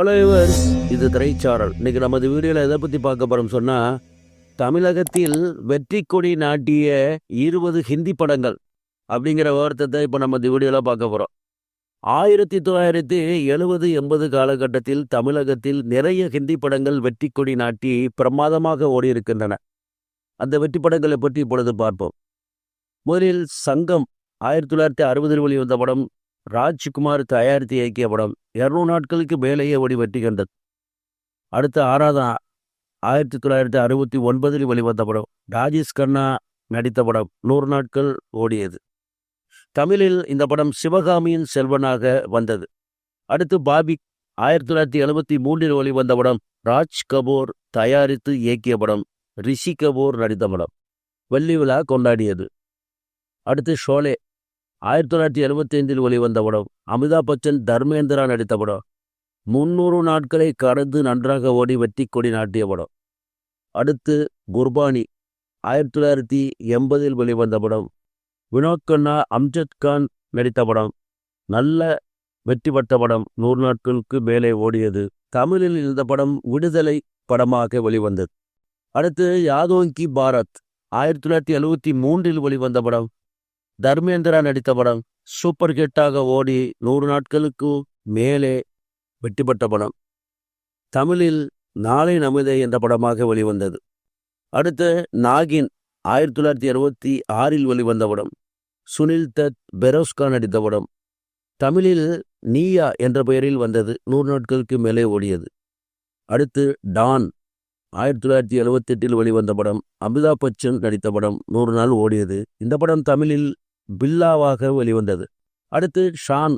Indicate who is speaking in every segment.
Speaker 1: Followers இது திரைச்சாரல். இன்னைக்கு நமது வீடியோவில் எதை பற்றி பார்க்க போகிறோம் சொன்னால் தமிழகத்தில் வெற்றி கொடி நாட்டிய இருபது ஹிந்தி படங்கள் அப்படிங்கிற வார்த்தத்தை இப்போ நம்ம இந்த வீடியோவில் பார்க்க போகிறோம் ஆயிரத்தி தொள்ளாயிரத்தி எழுபது எண்பது காலகட்டத்தில் தமிழகத்தில் நிறைய ஹிந்தி படங்கள் வெற்றி கொடி நாட்டி பிரமாதமாக ஓடி இருக்கின்றன அந்த வெற்றி படங்களை பற்றி இப்பொழுது பார்ப்போம். முதலில் சங்கம். ஆயிரத்தி தொள்ளாயிரத்தி அறுபதில் வெளிவந்த படம் ராஜ்குமார் தயாரித்து இயக்கிய படம் இருநூறு நாட்களுக்கு மேலேயே ஓடி வெற்றி கண்டது அடுத்த ஆறாவது ஆயிரத்தி தொள்ளாயிரத்தி அறுபத்தி ஒன்பதில் வெளிவந்த படம் ராஜேஷ் கண்ணா நடித்த படம் நூறு நாட்கள் ஓடியது. தமிழில் இந்த படம் சிவகாமியின் செல்வனாக வந்தது. அடுத்து பாபி ஆயிரத்தி தொள்ளாயிரத்தி எழுபத்தி மூன்றில் வெளிவந்த படம் ராஜ் கபூர் தயாரித்து இயக்கிய படம் ரிஷி கபூர் நடித்த படம். வெள்ளி விழா கொண்டாடியது. அடுத்து ஷோலே ஆயிரத்தி தொள்ளாயிரத்தி எழுபத்தி ஐந்தில் வெளிவந்த படம் அமிதாப் பச்சன் தர்மேந்திரா நடித்த படம். முன்னூறு நாட்களை கடந்து நன்றாக ஓடி வெற்றி கொடி நாட்டிய படம். அடுத்து குர்பானி ஆயிரத்தி தொள்ளாயிரத்தி எண்பதில் வெளிவந்த படம். வினோத் கண்ணா அம்ஜத் கான் நடித்த படம். நல்ல வெற்றி பெற்ற படம் நூறு நாட்களுக்கு மேலே ஓடியது. தமிழில் இந்த படம் விடுதலை படமாக வெளிவந்தது. அடுத்து யாதோங்கி பாரத் ஆயிரத்தி தொள்ளாயிரத்தி எழுபத்தி மூன்றில் வெளிவந்த படம். தர்மேந்திரா நடித்த படம் சூப்பர் ஹிட்டாக ஓடி நூறு நாட்களுக்கு மேலே வெற்றி பெற்ற படம். தமிழில் நாளை நமதே என்ற படமாக வெளிவந்தது. அடுத்து நாகின் ஆயிரத்தி தொள்ளாயிரத்தி அறுபத்தி ஆறில் வெளிவந்த படம் சுனில் தத் பெரோஸ்கா நடித்த படம். தமிழில் நீயா என்ற பெயரில் வந்தது நூறு நாட்களுக்கு மேலே ஓடியது. அடுத்து டான் ஆயிரத்தி தொள்ளாயிரத்தி எழுபத்தெட்டில் வெளிவந்த படம் அமிதாப் பச்சன் நடித்த படம் நூறு நாள் ஓடியது. இந்த படம் தமிழில் பில்லாவாக வெளிவந்தது. அடுத்து ஷான்.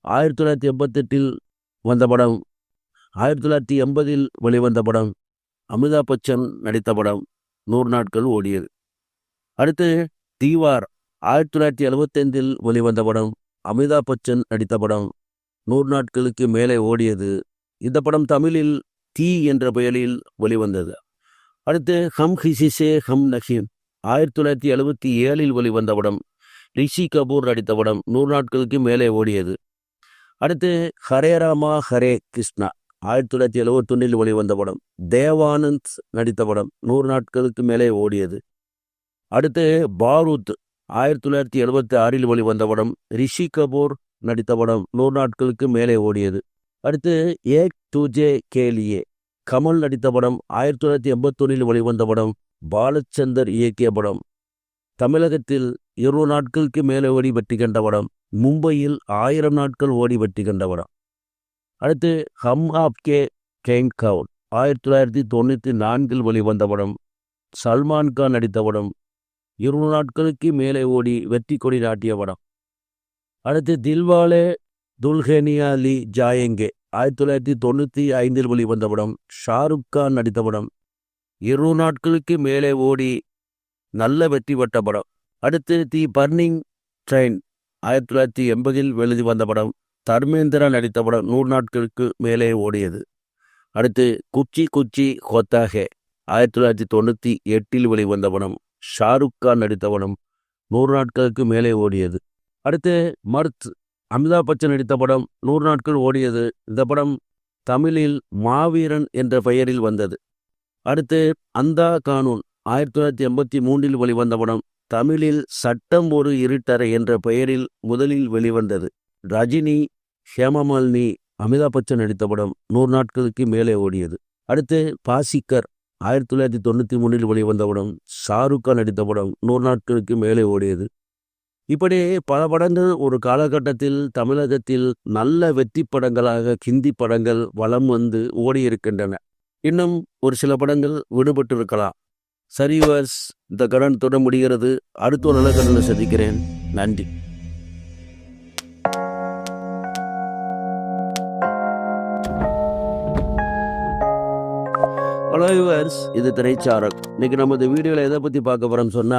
Speaker 1: ஆயிரத்தி தொள்ளாயிரத்தி எண்பத்தெட்டில் வந்த படம். ஆயிரத்தி தொள்ளாயிரத்தி எண்பதில் வெளிவந்த படம். அமிதாப் பச்சன் நடித்த படம். நூறு நாட்கள் ஓடியது. அடுத்து தீவார். ஆயிரத்தி தொள்ளாயிரத்தி எழுபத்தைந்தில் வெளிவந்த படம். அமிதாப் பச்சன் நடித்த படம். நூறு நாட்களுக்கு மேலே ஓடியது. இந்த படம் தமிழில் தீ என்ற பெயரில் வெளிவந்தது. அடுத்து ஹம் ஹிசிசே ஹம் நஹீம். ஆயிரத்தி தொள்ளாயிரத்தி எழுபத்தி ஏழில் வெளிவந்த படம் ரிஷி கபூர் நடித்த படம் நூறு நாட்களுக்கு மேலே ஓடியது. அடுத்து ஹரே ராமா ஹரே கிருஷ்ணா ஆயிரத்தி தொள்ளாயிரத்தி எழுபத்தொன்னில் வெளிவந்த படம் தேவானந்த் நடித்த படம் நூறு நாட்களுக்கு மேலே ஓடியது. அடுத்து பாரூத் ஆயிரத்தி தொள்ளாயிரத்தி எழுபத்தி ஆறில் வெளிவந்த படம் ரிஷி கபூர் நடித்த படம் நூறு நாட்களுக்கு மேலே ஓடியது. அடுத்து ஏக் துஜே கேலியே கமல் நடித்த படம் ஆயிரத்தி தொள்ளாயிரத்தி எண்பத்தொன்னில் வெளிவந்த படம் பாலச்சந்தர் இயக்கிய படம். தமிழகத்தில் இருபது நாட்களுக்கு மேலே ஓடி வெற்றி கண்ட படம். மும்பையில் ஆயிரம் நாட்கள் ஓடி வெற்றி கண்ட படம். அடுத்து ஹம் ஆப் கே கேங் கவுன் ஆயிரத்தி தொள்ளாயிரத்தி தொண்ணூற்றி நான்கில் வெளிவந்த படம். சல்மான் கான் நடித்த படம். இருபது நாட்களுக்கு மேலே ஓடி வெற்றி கொடி நாட்டிய படம். அடுத்து தில்வாலே துல்ஹேனியா லி ஜாயங்கே ஆயிரத்தி தொள்ளாயிரத்தி தொண்ணூற்றி ஐந்தில் வெளிவந்த படம் ஷாருக் கான் நடித்த படம். இரு நாட்களுக்கு மேலே ஓடி நல்ல வெற்றி பெற்ற படம். அடுத்து தி பர்னிங் ட்ரெயின் ஆயிரத்தி தொள்ளாயிரத்தி எண்பதில் வெளி வந்த படம். தர்மேந்திரா நடித்த படம் நூறு நாட்களுக்கு மேலே ஓடியது. அடுத்து குச்சி குச்சி ஹோத்தாகே ஆயிரத்தி தொள்ளாயிரத்தி தொண்ணூற்றி எட்டில் வெளிவந்த படம் ஷாருக் கான் நடித்த படம் நூறு நாட்களுக்கு மேலே ஓடியது. அடுத்து மர்த் அமிதாப் பச்சன் நடித்த படம் நூறு நாட்கள் ஓடியது. இந்த படம் தமிழில் மாவீரன் என்ற பெயரில் வந்தது. அடுத்து அந்தா கானூன் ஆயிரத்தி தொள்ளாயிரத்தி எண்பத்தி மூன்றில் வெளிவந்த படம் தமிழில் சட்டம் ஒரு இருட்டறை என்ற பெயரில் முதலில் வெளிவந்தது. ரஜினி ஹேமமாலினி அமிதாப் பச்சன் நடித்த படம் நூறு நாட்களுக்கு மேலே ஓடியது. அடுத்து பாசிக்கர் ஆயிரத்தி தொள்ளாயிரத்தி தொண்ணூற்றி மூணில் வெளிவந்த படம் ஷாருக் கான் நடித்த படம் நூறு நாட்களுக்கு மேலே ஓடியது. இப்படி பல படங்கள் ஒரு காலகட்டத்தில் தமிழகத்தில் நல்ல வெற்றி படங்களாக ஹிந்தி படங்கள் வளம் வந்து ஓடியிருக்கின்றன. இன்னும் ஒரு சில படங்கள் விடுபட்டிருக்கலாம். சரிவர்ஸ் இந்த கடன் தொட முடிகிறது. அடுத்த ஒரு நல்ல கடனை சந்திக்கிறேன். நன்றி. ஹலோ வியூவர்ஸ் இது திரைச்சாரல். இன்னைக்கு நம்ம இந்த வீடியோவில் எதை பற்றி பார்க்க போகிறோம்னு சொன்னால்